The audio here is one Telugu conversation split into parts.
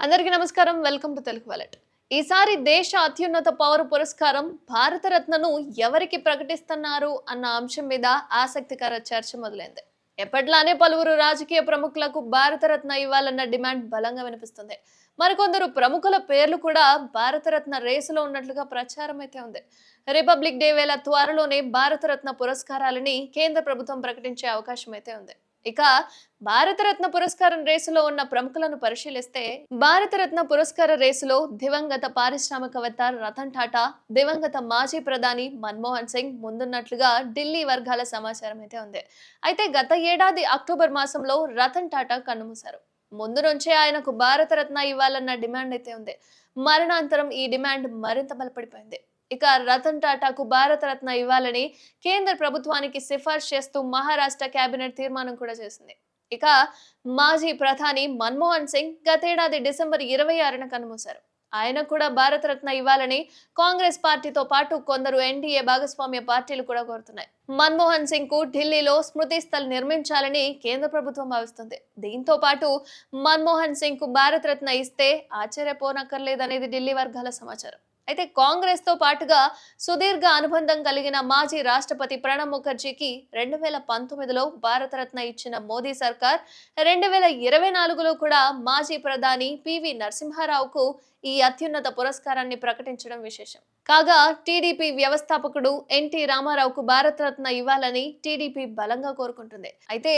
అందరికీ నమస్కారం. Welcome to Telugu wallet. ఈసారి దేశ అత్యున్నత పౌర పురస్కారం భారతరత్నను ఎవరికి ప్రకటిస్తున్నారు అన్న అంశం మీద ఆసక్తికర చర్చ మొదలైంది. ఎప్పట్లానే పలువురు రాజకీయ ప్రముఖులకు భారతరత్న ఇవ్వాలన్న డిమాండ్ బలంగా వినిపిస్తుంది. మరికొందరు ప్రముఖుల పేర్లు కూడా భారతరత్న రేసులో ఉన్నట్లుగా ప్రచారం అయితే ఉంది. రిపబ్లిక్ డే వేళ త్వరలోనే భారతరత్న పురస్కారాలని కేంద్ర ప్రభుత్వం ప్రకటించే అవకాశం అయితే ఉంది. ఇక భారతరత్న పురస్కారం రేసులో ఉన్న ప్రముఖులను పరిశీలిస్తే భారతరత్న పురస్కార రేసులో దివంగత పారిశ్రామికవేత్త రతన్ టాటా దివంగత మాజీ ప్రధాని మన్మోహన్ సింగ్ ముందున్నట్లుగా ఢిల్లీ వర్గాల సమాచారం అయితే ఉంది. అయితే గత ఏడాది అక్టోబర్ మాసంలో రతన్ టాటా కన్నుమూశారు. ముందు నుంచే ఆయనకు భారతరత్న ఇవ్వాలన్న డిమాండ్ అయితే ఉంది. మరణాంతరం ఈ డిమాండ్ మరింత బలపడిపోయింది. ఇక రతన్ టాటాకు భారతరత్న ఇవ్వాలని కేంద్ర ప్రభుత్వానికి సిఫార్సు చేస్తూ మహారాష్ట్ర కేబినెట్ తీర్మానం కూడా చేసింది. ఇక మాజీ ప్రధాని మన్మోహన్ సింగ్ గతేడాది డిసెంబర్ ఇరవై ఆరున కన్నుమూశారు ఆయన కూడా భారతరత్న ఇవ్వాలని కాంగ్రెస్ పార్టీతో పాటు కొందరు ఎన్డీఏ భాగస్వామ్య పార్టీలు కూడా కోరుతున్నాయి. మన్మోహన్ సింగ్కు ఢిల్లీలో స్మృతి స్థల్ నిర్మించాలని కేంద్ర ప్రభుత్వం భావిస్తుంది. దీంతో పాటు మన్మోహన్ సింగ్కు భారతరత్న ఇస్తే ఆశ్చర్యపోనక్కర్లేదనేది ఢిల్లీ వర్గాల సమాచారం. అయితే కాంగ్రెస్తో పాటుగా సుదీర్ఘ అనుబంధం కలిగిన మాజీ రాష్ట్రపతి ప్రణబ్ ముఖర్జీకి రెండు వేల పంతొమ్మిదిలో భారతరత్న ఇచ్చిన మోదీ సర్కార్ రెండు వేల ఇరవై నాలుగులో కూడా మాజీ ప్రధాని పివి నరసింహారావుకు ఈ అత్యున్నత పురస్కారాన్ని ప్రకటించడం విశేషం. కాగా టీడీపీ వ్యవస్థాపకుడు ఎన్టీ రామారావుకు భారతరత్న ఇవ్వాలని టీడీపీ బలంగా కోరుకుంటుంది. అయితే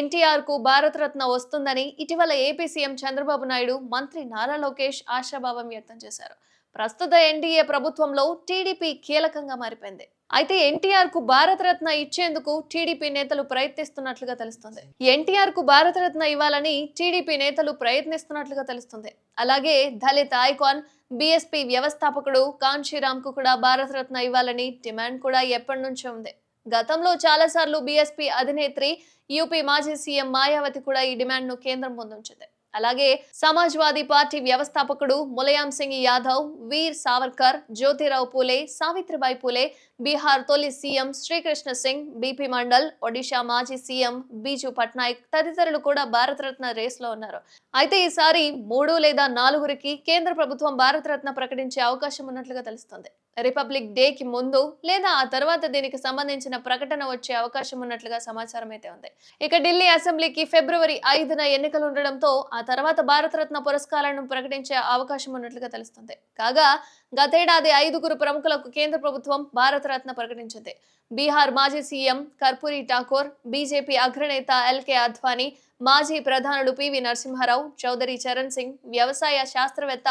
ఎన్టీఆర్కు భారతరత్న వస్తుందని ఇటీవల ఏపీ సీఎం చంద్రబాబు నాయుడు మంత్రి నారా లోకేష్ ఆశాభావం వ్యక్తం చేశారు. ప్రస్తుత ఎన్డీఏ ప్రభుత్వంలో టీడీపీ కీలకంగా మారిపోయింది. అయితే ఎన్టీఆర్కు భారతరత్న ఇచ్చేందుకు టీడీపీ నేతలు ప్రయత్నిస్తున్నట్లుగా తెలుస్తుంది. ఎన్టీఆర్కు భారతరత్న ఇవ్వాలని టీడీపీ నేతలు ప్రయత్నిస్తున్నట్లుగా తెలుస్తుంది. అలాగే దళిత్ ఐకాన్ బీఎస్పీ వ్యవస్థాపకుడు కాంచీరామ్కు కూడా భారతరత్న ఇవ్వాలని డిమాండ్ కూడా ఎప్పటి నుంచో ఉంది. గతంలో చాలాసార్లు బీఎస్పీ అధినేత్రి యూపీ మాజీ సీఎం మాయావతి కూడా ఈ డిమాండ్ను కేంద్రం ముందుంచింది. అలాగే సమాజ్వాదీ పార్టీ వ్యవస్థాపకుడు ములయాం సింగ్ యాదవ్ వీర్ సావర్కర్ జ్యోతిరావు పూలే సావిత్రిబాయి పూలే బీహార్ తొలి సీఎం శ్రీకృష్ణ సింగ్ బీపీ మండల్ ఒడిషా మాజీ సీఎం బీజు పట్నాయక్ తదితరులు కూడా భారతరత్న రేస్లో ఉన్నారు. అయితే ఈసారి మూడు లేదా నాలుగురికి కేంద్ర ప్రభుత్వం భారతరత్న ప్రకటించే అవకాశం ఉన్నట్లుగా తెలుస్తుంది. రిపబ్లిక్ డే కి ముందు లేదా ఆ తర్వాత దీనికి సంబంధించిన ప్రకటన వచ్చే అవకాశం ఉన్నట్లుగా సమాచారం అయితే ఉంది. ఇక ఢిల్లీ అసెంబ్లీకి ఫిబ్రవరి ఐదున ఎన్నికలు ఉండడంతో ఆ తర్వాత భారతరత్న పురస్కారాలను ప్రకటించే అవకాశం ఉన్నట్లుగా తెలుస్తుంది. కాగా గతేడాది ఐదుగురు ప్రముఖులకు కేంద్ర ప్రభుత్వం భారతరత్న ప్రకటించింది. బీహార్ మాజీ సీఎం కర్పూరి ఠాకూర్ బీజేపీ అగ్రనేత ఎల్కే అద్వానీ మాజీ ప్రధానులు పివి నరసింహారావు చౌదరి చరణ్ సింగ్ వ్యవసాయ శాస్త్రవేత్త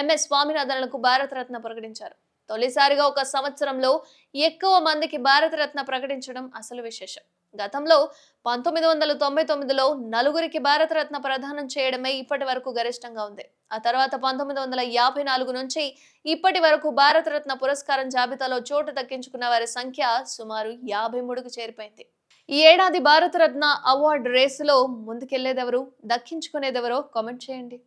ఎంఎస్ స్వామినాథన్లకు భారతరత్న ప్రకటించారు. తొలిసారిగా ఒక సంవత్సరంలో ఎక్కువ మందికి భారతరత్న ప్రకటించడం అసలు విశేషం. గతంలో పంతొమ్మిది వందల తొంభై తొమ్మిదిలో నలుగురికి భారతరత్న ప్రదానం చేయడమే ఇప్పటి వరకు గరిష్టంగా ఉంది. ఆ తర్వాత పంతొమ్మిది వందల యాభై నాలుగు నుంచి ఇప్పటి వరకు భారతరత్న పురస్కారం జాబితాలో చోటు దక్కించుకున్న వారి సంఖ్య సుమారు యాభై మూడుకు చేరిపోయింది. ఈ ఏడాది భారతరత్న అవార్డు రేసులో ముందుకెళ్ళేదెవరు? దక్కించుకునేదెవరో కామెంట్ చేయండి.